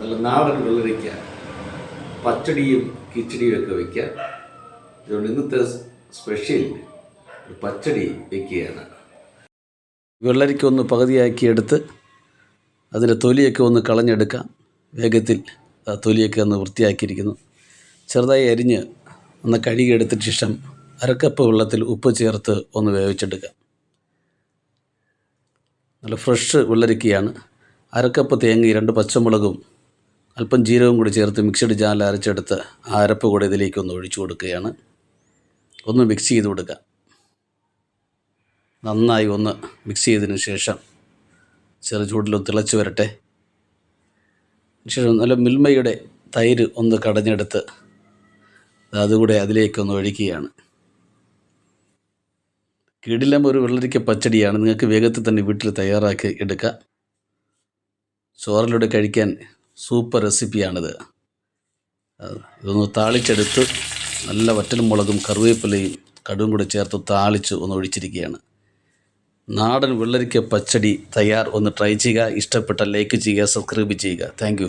നല്ല നാടൻ വെള്ളരിക്ക പച്ചടിയും കിച്ചടിയും ഒക്കെ വയ്ക്കുക അതുകൊണ്ട് ഇന്നത്തെ സ്പെഷ്യൽ പച്ചടി വയ്ക്കുകയാണ് വെള്ളരിക്ക ഒന്ന് പകുതിയാക്കി എടുത്ത് അതിലെ തൊലിയൊക്കെ ഒന്ന് കളഞ്ഞെടുക്കാം. വേഗത്തിൽ തൊലിയൊക്കെ ഒന്ന് വൃത്തിയാക്കിയിരിക്കുന്നു. ചെറുതായി അരിഞ്ഞ് ഒന്ന് കഴുകിയെടുത്തിട്ട് ശേഷം അരക്കപ്പ് വെള്ളത്തിൽ ഉപ്പ് ചേർത്ത് ഒന്ന് വേവിച്ചെടുക്കാം. നല്ല ഫ്രഷ് വെള്ളരിക്കയാണ്. അരക്കപ്പ് തേങ്ങയും രണ്ട് പച്ചമുളകും അല്പം ജീരകം കൂടി ചേർത്ത് മിക്സഡ് ജാറിൽ അരച്ചെടുത്ത് ആ അരപ്പ് കൂടെ ഇതിലേക്ക് ഒന്ന് ഒഴിച്ചു കൊടുക്കുകയാണ്. ഒന്ന് മിക്സ് ചെയ്ത് കൊടുക്കുക. നന്നായി ഒന്ന് മിക്സ് ചെയ്തതിന് ശേഷം ചെറു ചൂടിലൊന്ന് തിളച്ച് വരട്ടെ. ശേഷം നല്ല മിൽമയുടെ തൈര് ഒന്ന് കടഞ്ഞെടുത്ത് അതുകൂടെ അതിലേക്കൊന്ന് ഒഴിക്കുകയാണ്. കിടിലം ഒരു വെള്ളരിക്ക പച്ചടിയാണ്. നിങ്ങൾക്ക് വേഗത്തിൽ തന്നെ വീട്ടിൽ തയ്യാറാക്കി എടുക്കാം. ചോറിലൂടെ കഴിക്കാൻ സൂപ്പർ റെസിപ്പിയാണിത്. ഇതൊന്ന് താളിച്ചെടുത്ത് നല്ല വറ്റൽ മുളകും കറിവേപ്പിലയും കടുവും കൂടെ ചേർത്ത് താളിച്ച് ഒന്ന് ഒഴിച്ചിരിക്കുകയാണ്. നാടൻ വെള്ളരിക്ക പച്ചടി തയ്യാർ. ഒന്ന് ട്രൈ ചെയ്യുക. ഇഷ്ടപ്പെട്ട ലൈക്ക് ചെയ്യുക സബ്സ്ക്രൈബ് ചെയ്യുക. താങ്ക്